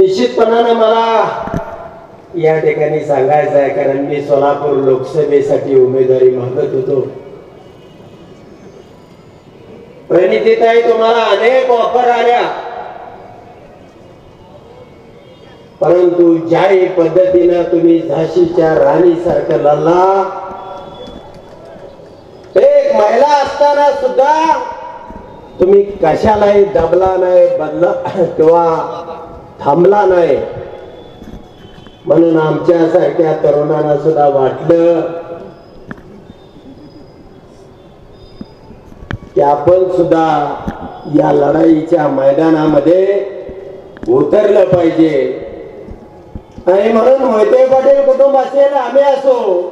निश्चितपणानं मला या ठिकाणी सांगायचं आहे कारण मी सोलापूर लोकसभेसाठी उमेदवारी मागत होतो. प्रणितीताई तुम्हाला अनेक ऑफर आल्या. परंतु ज्याही पद्धतीनं तुम्ही झाशीच्या राणी सारखं लढला एक महिला असताना सुद्धा तुम्ही कशालाही दबला नाही बदला किंवा थांबला नाही. म्हणून आमच्यासारख्या तरुणांना सुद्धा वाटलं की आपण सुद्धा या लढाईच्या मैदानामध्ये उतरलं पाहिजे. आणि म्हणून मोहिते पाटील कुटुंब असेल आम्ही असो.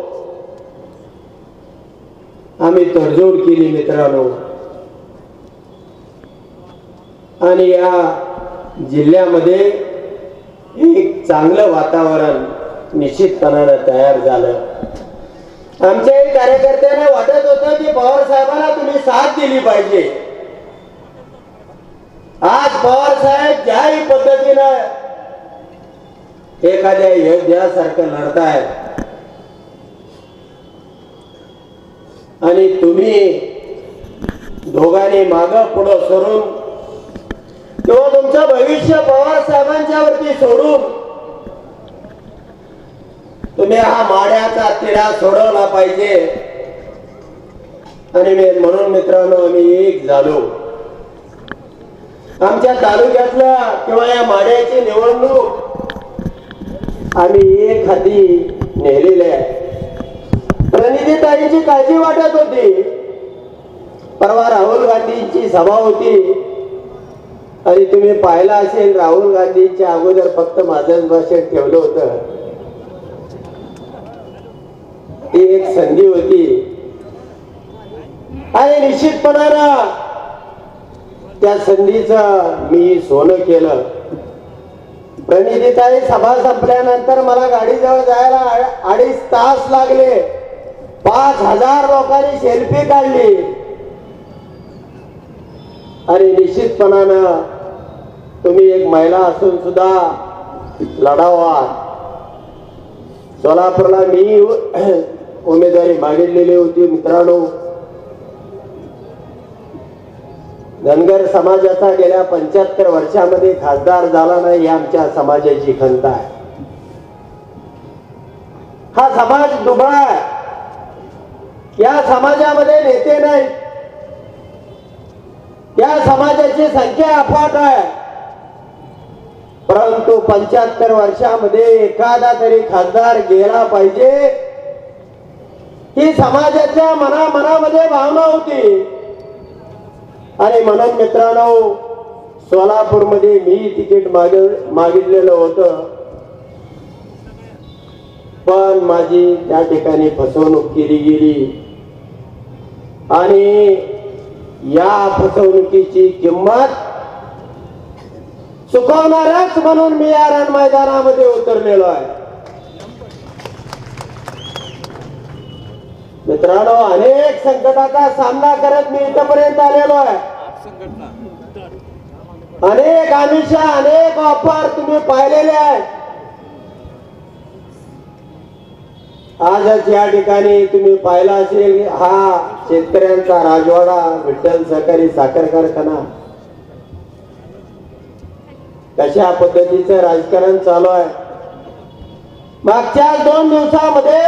आम्ही तडजोड केली मित्रांनो. आणि या जिल्ह्यामध्ये एक चांगलं वातावरण निश्चितपणानं तयार झालं. आमच्याही कार्यकर्त्यांना वाटत होतं की पवार साहेबांना तुम्ही साथ दिली पाहिजे. आज पवार साहेब ज्याही पद्धतीनं एखाद्या योद्ध्यासारखं लढतायत. आणि तुम्ही दोघांनी माग पुढं सरून तुमचं भविष्य पवार साहेबांच्या वरती सोडून तुम्ही हा माड्याचा तिढा सोडवला पाहिजे. आणि मी- म्हणून मित्रांनो आम्ही एक झालो. आमच्या तालुक्यातला किंवा या माड्याची निवडणूक आम्ही एक हाती नेलेली आहे. प्रणितीताईंची काळजी वाटत होती. परवा राहुल गांधींची सभा होती. आणि तुम्ही पाहिला असेल राहुल गांधींच्या अगोदर फक्त माझं भाषण ठेवलं होतं. ती एक संधी होती. आणि निश्चितपणानं त्या संधीचं मी सोनं केलं. प्रणितीताई सभा संपल्यानंतर मला गाडीजवळ जायला अडीच तास लागले. पाच हजार लोकांनी सेल्फी काढली. आणि निश्चितपणानं तुम्ही एक महिला असून सुद्धा लढावा. सोलापूरला मी उमेदवारी मागितलेली होती मित्रांनो. धनगर समाजाचा गेल्या पंच्याहत्तर वर्षामध्ये खासदार झाला नाही ही आमच्या समाजाची खंत आहे. हा समाज दुबळा आहे. या समाजामध्ये नेते नाही या समाजाची संख्या अफाट आहे. परंतु पंच्याहत्तर वर्षामध्ये एखादा तरी खासदार गेला पाहिजे. ही समाजाच्या मना मनामध्ये भावना होती. आणि म्हणून मित्रांनो सोलापूरमध्ये मी तिकीट माग मागितलेलं होतं. पण माझी त्या ठिकाणी फसवणूक केली गेली. आणि या फसवणुकीची किंमत चुकवणाऱ्याच म्हणून मी या रण मैदानामध्ये उतरलेलो आहे. मित्रांनो अनेक संकटाचा सामना करत मी इथपर्यंत आलेलो आहे. अनेक आमिषा अनेक ऑफर तुम्ही पाहिलेले आहेत. आजच या ठिकाणी तुम्ही पाहिला असेल हा शेतकऱ्यांचा राजवाडा विठ्ठल सहकारी साखर कारखाना. कशा पद्धतीचं राजकारण चालू आहे? मागच्या दोन दिवसामध्ये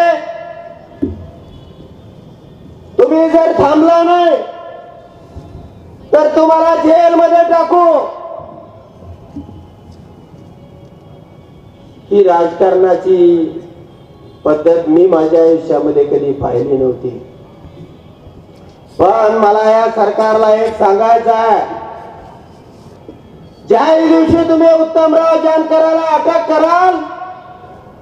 तुम्ही जर थांबला नाही तर तुम्हाला जेलमध्ये टाकू. ही राजकारणाची पद्धत मी माझ्या आयुष्यामध्ये कधी पाहिली नव्हती. पण मला या सरकारला एक सांगायचं आहे. ज्या दिवशी तुम्ही उत्तमराव जानकराला अटक कराल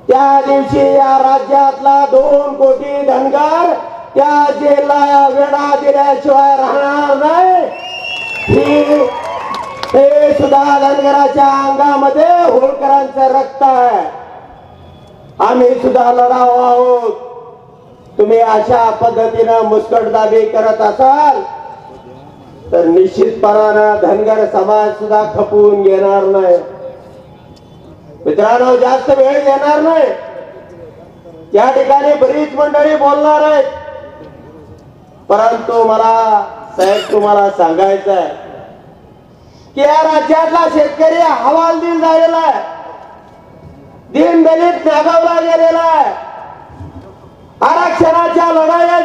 त्या दिवशी या राज्यातला दोन कोटी धनगर त्या जेलला वेढा दिल्याशिवाय राहणार नाही. ते हे सुद्धा धनगराच्या अंगामध्ये होळकरांचं रक्त आहे. आम्ही सुद्धा लढाव आहोत. तुम्ही अशा पद्धतीनं मुस्कटदाबी करत असाल तर निश्चितपणानं धनगर समाज सुद्धा खपवून घेणार नाही. मित्रांनो जास्त वेळ घेणार नाही. त्या ठिकाणी बरीच मंडळी बोलणार आहेत. परंतु मला साहेब तुम्हाला सांगायचं आहे की या राज्यातला शेतकरी हवालदिल झालेला आहे. दीन दलित नागावला गेलेला आहे. आरक्षणाच्या लढाया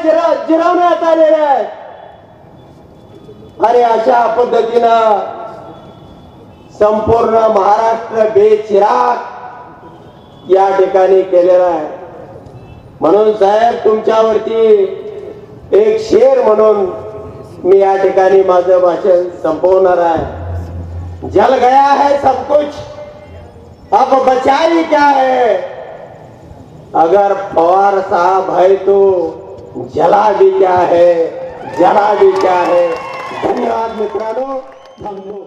जिरवण्यात आलेल्या आहेत. आणि अशा पद्धतीनं संपूर्ण महाराष्ट्र बेचिराग या ठिकाणी केलेला आहे. म्हणून साहेब तुमच्यावरती एक शेर म्हणून मी या ठिकाणी माझं भाषण संपवणार आहे. जल गया है सब कुछ अब बचाई क्या है? अगर पवार साहब है तो जला भी क्या है जला भी क्या है? धन्यवाद मित्रांनो. थांबतो